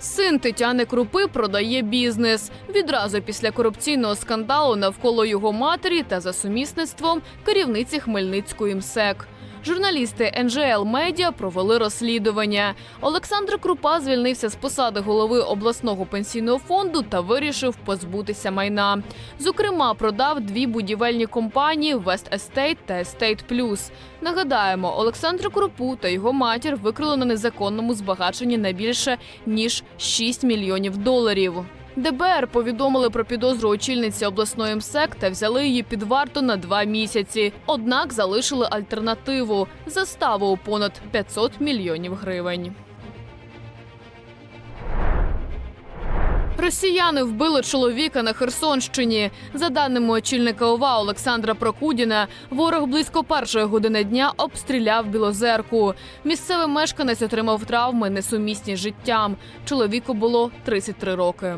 Син Тетяни Крупи продає бізнес. Відразу після корупційного скандалу навколо його матері та за сумісництвом керівниці Хмельницької МСЕК. Журналісти НЖЛ Медіа провели розслідування. Олександр Крупа звільнився з посади голови обласного пенсійного фонду та вирішив позбутися майна. Зокрема, продав дві будівельні компанії West Estate та Estate Plus. Нагадаємо, Олександра Крупу та його матір викрили на незаконному збагаченні на більше ніж 6 мільйонів доларів. ДБР повідомили про підозру очільниці обласної МСЕК та взяли її під варту на два місяці. Однак залишили альтернативу заставу у понад 500 мільйонів гривень. Росіяни вбили чоловіка на Херсонщині. За даними очільника ОВА Олександра Прокудіна, ворог близько першої години дня обстріляв Білозерку. Місцевий мешканець отримав травми, несумісні з життям. Чоловіку було 33 роки.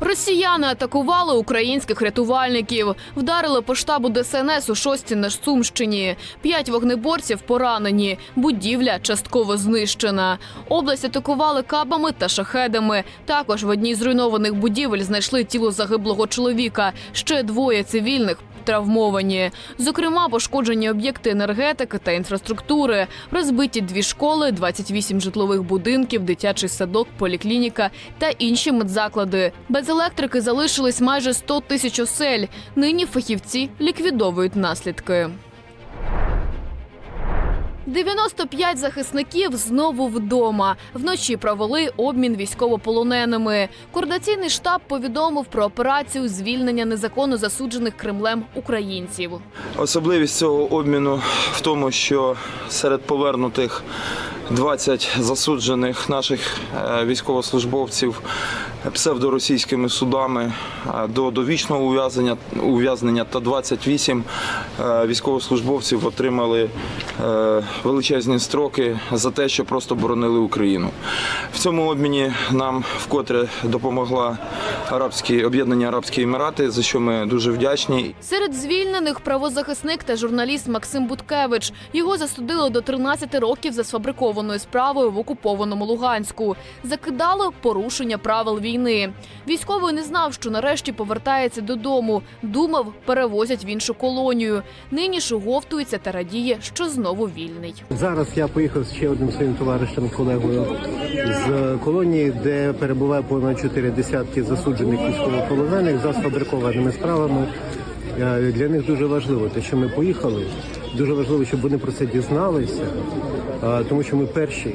Росіяни атакували українських рятувальників, вдарили по штабу ДСНС у шості на Сумщині. П'ять вогнеборців поранені. Будівля частково знищена. Область атакували кабами та шахедами. Також в одній з зруйнованих будівель знайшли тіло загиблого чоловіка. Ще двоє цивільних. Травмовані, зокрема, пошкоджені об'єкти енергетики та інфраструктури, розбиті дві школи, 28 житлових будинків, дитячий садок, поліклініка та інші медзаклади. Без електрики залишились майже 100 тисяч осель. Нині фахівці ліквідовують наслідки. 95 захисників знову вдома. Вночі провели обмін військовополоненими. Координаційний штаб повідомив про операцію звільнення незаконно засуджених Кремлем українців. Особливість цього обміну в тому, що серед повернутих 20 засуджених наших е, військовослужбовців псевдоросійськими судами е, до довічного ув'язнення, ув'язнення та 28 е, військовослужбовців отримали величезні строки за те, що просто боронили Україну. В цьому обміні нам вкотре допомогла арабські об'єднані Арабські Емірати, за що ми дуже вдячні. Серед звільнених правозахисник та журналіст Максим Буткевич. Його засудили до 13 років за сфабрикованою справою в окупованому Луганську. Закидали порушення правил війни. Військовий не знав, що нарешті повертається додому. Думав, перевозять в іншу колонію. Нині ж та радіє, що знову вільний. Зараз я поїхав з ще одним своїм товаришем, колегою з колонії, де перебуває понад чотири десятки засуджених військовополонених за сфабрикованими справами. Е, Для них дуже важливо те, що ми поїхали. Дуже важливо, щоб вони про це дізналися, тому що ми перші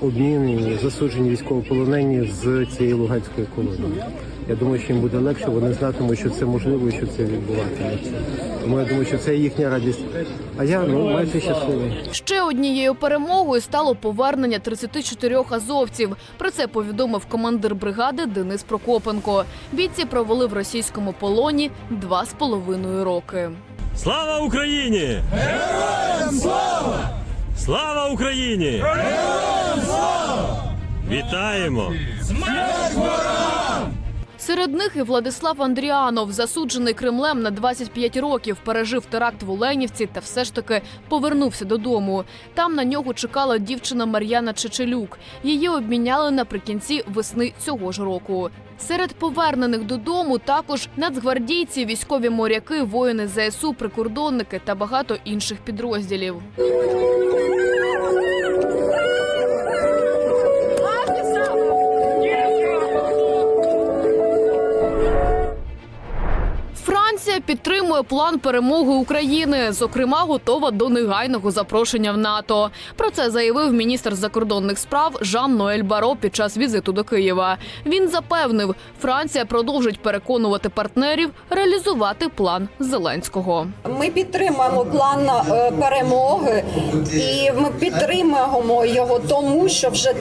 обмінені засуджені військовополонені з цієї луганської колонії. Я думаю, що їм буде легше, вони знатимуть, що це можливо і що це відбуватиметься. Тому я думаю, що це їхня радість. А я ну майже щасливий. Ще однією перемогою стало повернення 34 азовців. Про це повідомив командир бригади Денис Прокопенко. Бійці провели в російському полоні два з половиною роки. Слава Україні! Героям слава! Слава Україні! Героям слава! Вітаємо! Серед них і Владислав Андріанов, засуджений Кремлем на 25 років, пережив теракт в Оленівці та все ж таки повернувся додому. Там на нього чекала дівчина Мар'яна Чечелюк. Її обміняли наприкінці весни цього ж року. Серед повернених додому також нацгвардійці, військові моряки, воїни ЗСУ, прикордонники та багато інших підрозділів. Підтримує план перемоги України. Зокрема, готова до негайного запрошення в НАТО. Про це заявив міністр закордонних справ Жан Ноель Баро під час візиту до Києва. Він запевнив, Франція продовжить переконувати партнерів реалізувати план Зеленського. Ми підтримуємо план е, перемоги, і ми підтримуємо його тому, що вже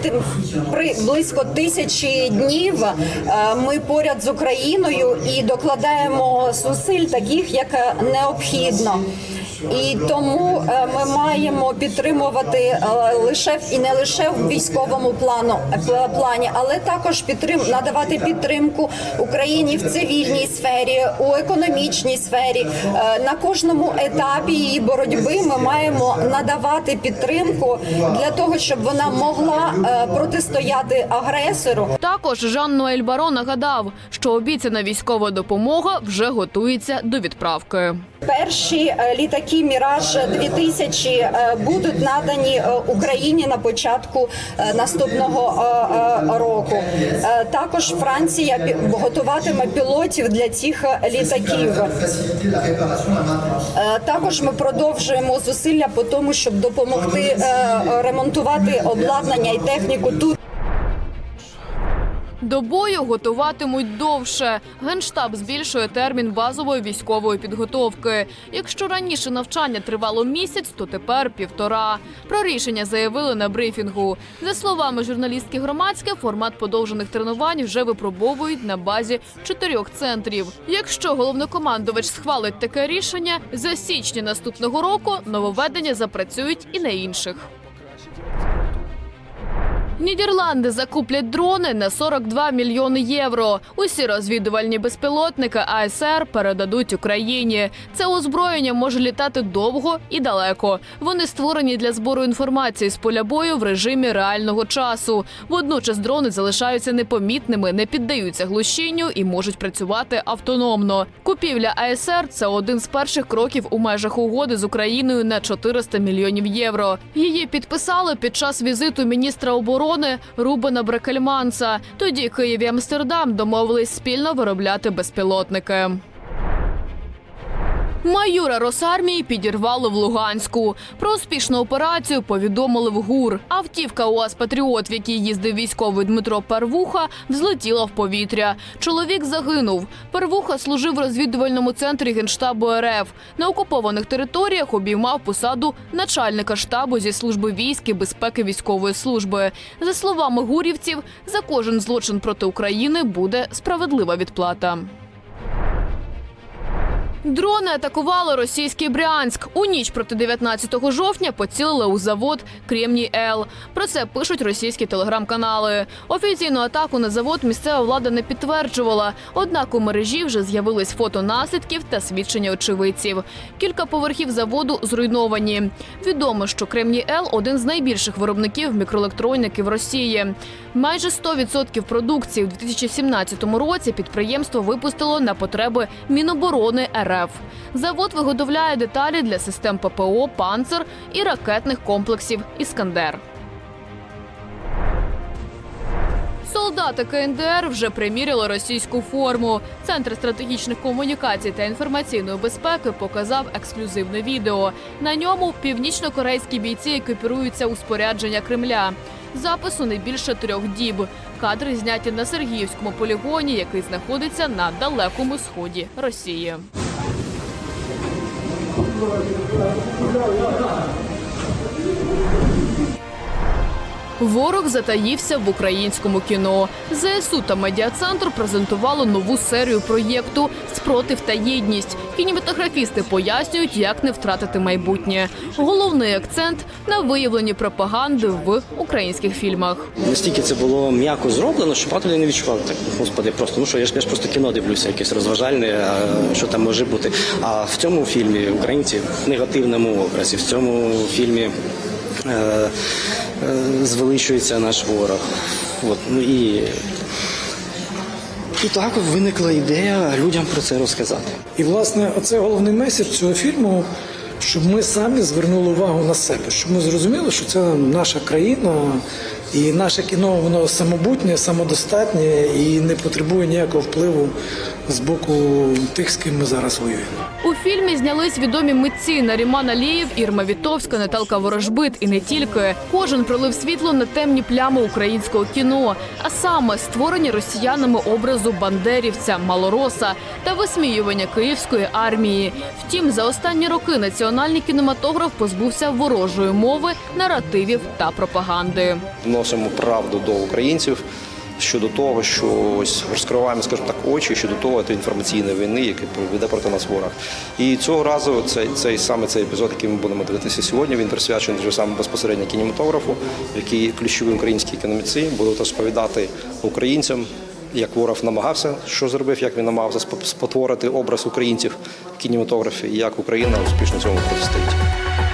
при близько тисячі днів е, ми поряд з Україною і докладаємо зусиль таких, як необхідно. і тому е, ми маємо підтримувати е, лише і не лише в військовому плану е, плані, але також підтрим надавати підтримку Україні в цивільній сфері, у економічній сфері. Е, На кожному етапі її боротьби ми маємо надавати підтримку для того, щоб вона могла е, протистояти агресору. Також Жан Ноель Баро нагадав, що обіцяна військова допомога вже готується до відправки. Перші е, літаки Міраж 2000 е, будуть надані е, Україні на початку наступного року. Також Франція готуватиме пілотів для цих літаків. Також ми продовжуємо зусилля по тому, щоб допомогти ремонтувати обладнання і техніку тут. До бою готуватимуть довше. Генштаб збільшує термін базової військової підготовки. Якщо раніше навчання тривало місяць, то тепер півтора. Про рішення заявили на брифінгу. За словами журналістки громадське, формат подовжених тренувань вже випробовують на базі чотирьох центрів. Якщо головнокомандувач схвалить таке рішення, за січні наступного року нововведення запрацюють і на інших. Нідерланди закуплять дрони на 42 мільйони євро. Усі розвідувальні безпілотники АСР передадуть Україні. Це озброєння може літати довго і далеко. Вони створені для збору інформації з поля бою в режимі реального часу. Водночас дрони залишаються непомітними, не піддаються глушінню і можуть працювати автономно. Купівля АСР це один з перших кроків у межах угоди з Україною на 400 мільйонів євро. Її підписали під час візиту міністра оборони Рубена Брекельманса. Тоді Київ і Амстердам домовились спільно виробляти безпілотники. Майора Росармії підірвало в Луганську. Про успішну операцію повідомили в ГУР. Автівка УАЗ Патріот, в якій їздив військовий Дмитро Первуха, взлетіла в повітря. Чоловік загинув. Первуха служив в розвідувальному центрі генштабу РФ. На окупованих територіях обіймав посаду начальника штабу зі служби військ і безпеки військової служби. За словами гурівців, за кожен злочин проти України буде справедлива відплата. Дрони атакували російський Брянськ. У ніч проти 19 жовтня поцілили у завод Кремній Л. Про це пишуть російські телеграм-канали. Офіційну атаку на завод місцева влада не підтверджувала. Однак у мережі вже з'явились фото наслідків та свідчення очевидців. Кілька поверхів заводу зруйновані. Відомо, що Кремній Л один з найбільших виробників мікроелектроніки в Росії. Майже 100% продукції у 2017 році підприємство випустило на потреби Міноборони РФ. Завод виготовляє деталі для систем ППО «Панцер» і ракетних комплексів «Іскандер». Солдати КНДР вже приміряли російську форму. Центр стратегічних комунікацій та інформаційної безпеки показав ексклюзивне відео. На ньому північно-корейські бійці екіпіруються у спорядження Кремля. Запису не більше трьох діб. Кадри зняті на Сергіївському полігоні, який знаходиться на далекому сході Росії. No, you're not. Ворог затаївся в українському кіно. ЗСУ та медіацентр презентували нову серію проєкту Спротив та єдність. Кінематографісти пояснюють, як не втратити майбутнє. Головний акцент на виявленні пропаганди в українських фільмах. Настільки це було м'яко зроблено, що багато людей не відчували так. Господи, просто ну що я ж я ж просто кіно дивлюся, якесь розважальне, а що там може бути. А в цьому фільмі українці в негативному образі, в цьому фільмі е, е, звеличується наш ворог. От, ну і, і так виникла ідея людям про це розказати. І власне, оце головний меседж цього фільму, щоб ми самі звернули увагу на себе, щоб ми зрозуміли, що це наша країна, і наше кіно воно самобутнє, самодостатнє і не потребує ніякого впливу з боку тих, з ким ми зараз воюємо. У фільмі знялись відомі митці Наріман Алієв, Ірма Вітовська, Наталка Ворожбит і не тільки. Кожен пролив світло на темні плями українського кіно, а саме створені росіянами образу бандерівця, малороса та висміювання київської армії. Втім, за останні роки національний кінематограф позбувся ворожої мови, наративів та пропаганди. Носимо правду до українців. щодо того, що ось розкриваємо, скажімо так, очі щодо того тієї інформаційної війни, яка веде проти нас ворог. І цього разу цей, цей саме цей епізод, який ми будемо дивитися сьогодні, він присвячений вже саме безпосередньо кінематографу, який ключові українські економіці будуть розповідати українцям. Як ворог намагався, що зробив, як він намагався спотворити образ українців в кінематографі, і як Україна успішно цьому протистоїть.